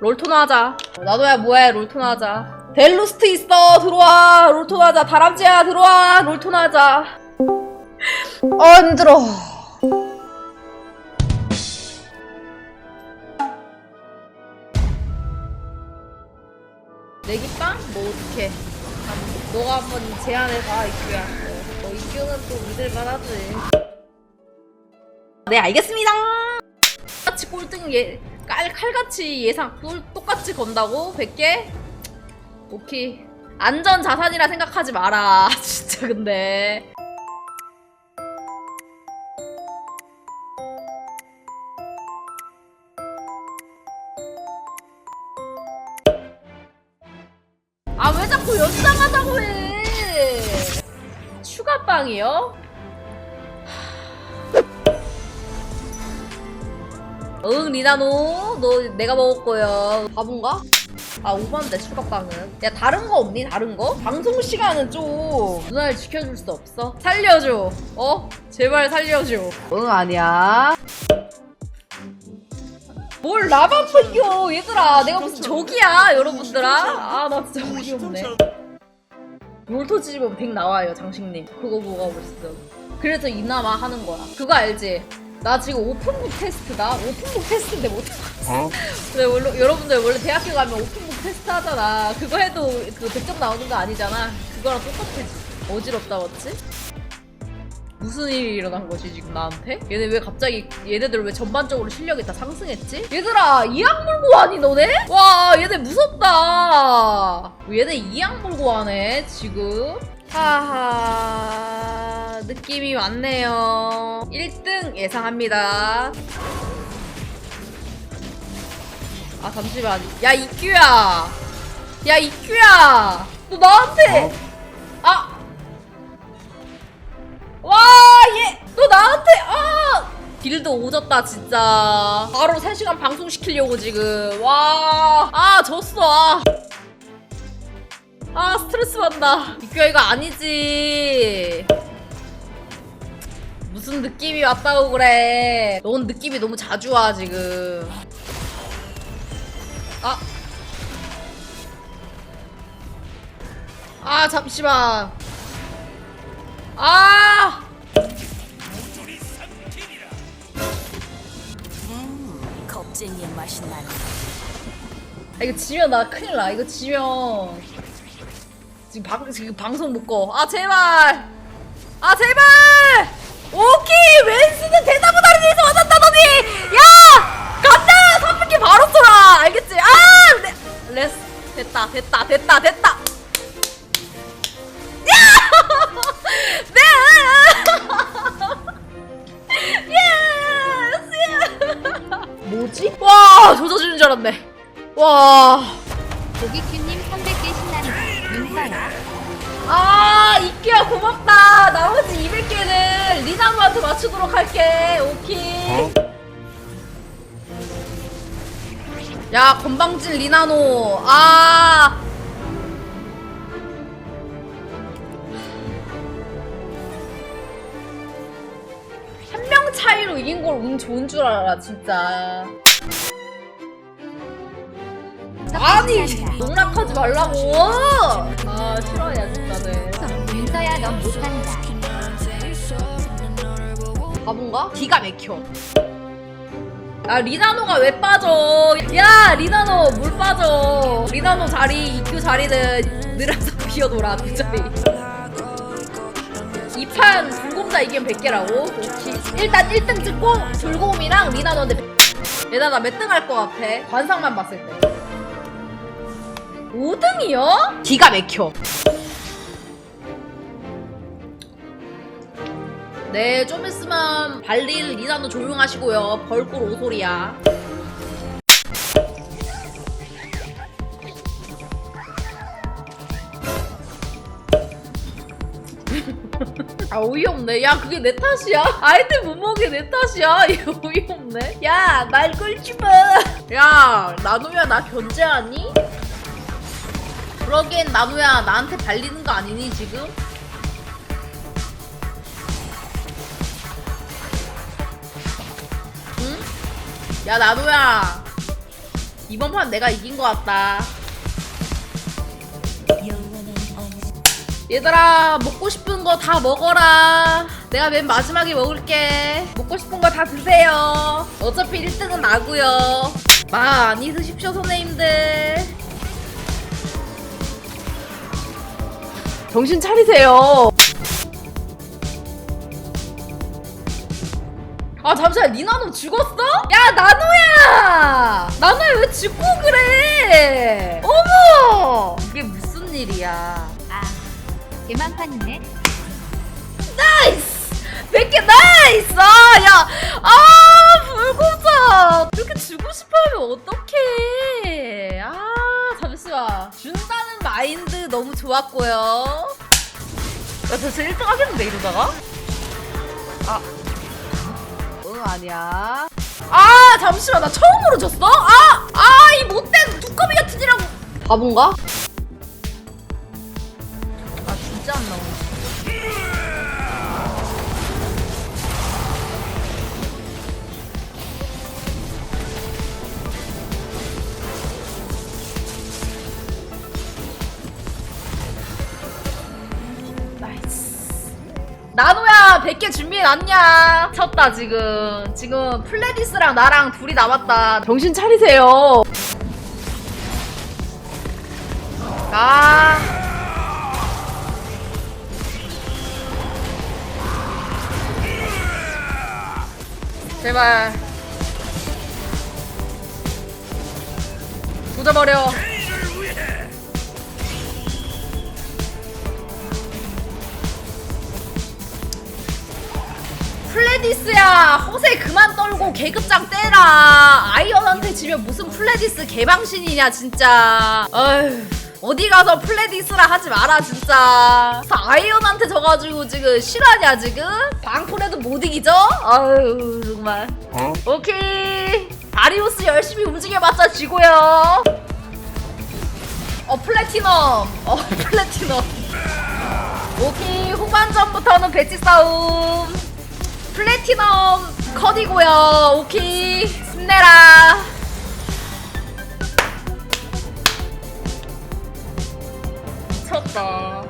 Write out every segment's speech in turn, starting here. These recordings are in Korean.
롤토나 하자. 어, 나도야 뭐해 롤토나 하자. 델루스트 있어 들어와 롤토나 하자. 다람쥐야 들어와 롤토나 하자. 안 들어. 내기빵? 뭐. 한- 너가 한번 제안해봐 이규야. 어, 너 이규는 또 믿을만하지. 네 알겠습니다. 똑같이 꼴등 예, 깔, 칼같이 예상 꼴, 똑같이 건다고? 100개? 오케이. 안전 자산이라 생각하지 마라. 진짜 근데. 아 왜 자꾸 연장하자고 해? 추가빵이요? 응 리나노. 너 내가 거야. 바본가? 아 오반데 추가빵은? 야 다른 거 없니? 다른 거? 방송 시간은 좀 누나를 지켜줄 수 없어? 살려줘. 어? 제발 살려줘. 응 아니야. 뭘 나만 풀겨 얘들아. 내가 무슨 적이야 여러분들아? 아 나 진짜 어이없네. 롤토 집으면 100 나와요 장식님. 그거 보고 하고 있어. 그래서 이나마 하는 거야. 그거 알지? 나 지금 오픈북 테스트다 오픈북 테스트인데 못해 어? 근데 원래, 여러분들 원래 대학교 가면 오픈북 테스트 하잖아 그거 해도 그 100점 나오는 거 아니잖아 그거랑 똑같아 어지럽다 맞지? 무슨 일이 일어난 거지 지금 나한테? 얘네 왜 갑자기 얘네들 왜 전반적으로 실력이 다 상승했지? 얘들아 이악 물고 하니 너네? 와 얘네 무섭다 얘네 이악 물고 하네 지금 하하 느낌이 왔네요 1등 예상합니다 아 잠시만 야 이규야 야 이규야 너 나한테 아 와, 얘, 너 나한테, 아! 딜도 오졌다, 진짜. 바로 3시간 방송 시키려고, 지금. 와, 아, 졌어, 아. 아, 스트레스 받는다. 이규야, 이거 아니지. 무슨 느낌이 왔다고 그래. 넌 느낌이 너무 자주 와, 지금. 아. 아, 잠시만. 아! 겁쟁이의 맛이 나는 아, 이거 지면 나 큰일 나. 이거 지면 지금 방 지금 방송 못 꺼. 아 제발. 아 제발. 오케이 웬스는 대답을 하는 데서 맞았다더니 야 간다 300개 바로 쏘라 알겠지? 아 레, 레스 됐다 됐다 됐다 됐다. 야! 네! 뭐지? 와 조져주는 줄 알았네. 와. 고기큐님 300개 신나는 윤서야 아, 이끼야 고맙다. 나머지 200개는 리나무한테 맞추도록 할게. 오케이. 어? 야, 건방진 리나노. 아. 한 명 차이로 이긴 걸 운 좋은 줄 알아, 진짜. 아니, 농락하지 말라고. 아, 싫어야 진짜네. 윤서야 넌 못한다 바본가? 기가 막혀. 아 리나노가 왜 빠져? 야 리나노 물 빠져. 리나노 자리 EQ 자리는 늘어서 비어돌아 두 자리. 이판 불곰자 이기면 100개라고? 오케이. 일단 1등 찍고 불곰이랑 리나노인데 얘나 나몇 등 할 것 같아? 관상만 봤을 때. 5등이요? 기가 막혀. 네, 좀 있으면 발릴 리나도 조용하시고요. 벌꿀 오소리야. 아 어이없네 야 그게 내 탓이야? 아이템 못 먹게 내 탓이야? 이거 어이없네 야날 끌지 마야 나누야 나 견제하니? 그러기엔 나누야 나한테 발리는 거 아니니 지금? 야 나도야 이번 판 내가 이긴 것 같다. 얘들아 먹고 싶은 거 다 먹어라. 내가 맨 마지막에 먹을게. 먹고 싶은 거 다 드세요. 어차피 1등은 나고요. 많이 드십시오 선생님들. 정신 차리세요. 아 잠시만 니나노 죽었어? 야 나노야! 나노야 왜 죽고 그래? 어머! 이게 무슨 일이야? 아 개만판이네 나이스! 100개 나이스! 아, 야! 아 불고자! 너무 좋았고요 야저 진짜 1등 하겠는데 이러다가? 아 응 아니야 아 잠시만 나 처음으로 졌어? 아! 아 이 못된 두꺼비 같은 이라고 바본가? 나노야 100개 준비해놨냐? 쳤다 지금. 지금 플레디스랑 나랑 둘이 남았다. 정신 차리세요. 아. 제발. 조져버려. 그만 떨고 계급장 떼라. 아이언한테 지면 무슨 플레디스 개방신이냐 진짜. 어휴 어디 가서 플레디스라 하지 마라 진짜. 아이언한테 져가지고 지금 실화냐 지금? 방풀에도 못 이기죠? 아유 정말. 오케이. 다리우스 열심히 움직여봤자 지고요. 어 플래티넘. 어 플래티넘. 오케이 후반전부터는 배치 싸움. 플래티넘 컷이고요. 오케이. 힘내라. 미쳤다.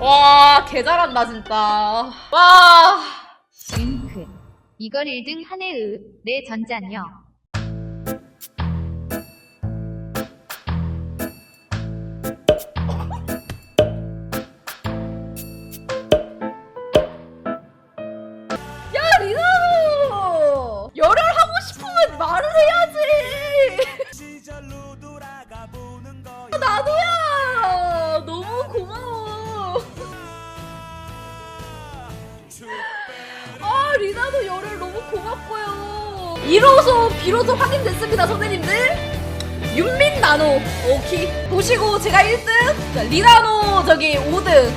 와 개 잘한다 진짜. 와. 윙크. 이걸 1등 하네으 내 전자녀 리나도 열혈 너무 고맙고요. 이로써 비로소 확인됐습니다 선생님들. 윤민 나노 오케이. 보시고 제가 1등. 리나노 저기 5등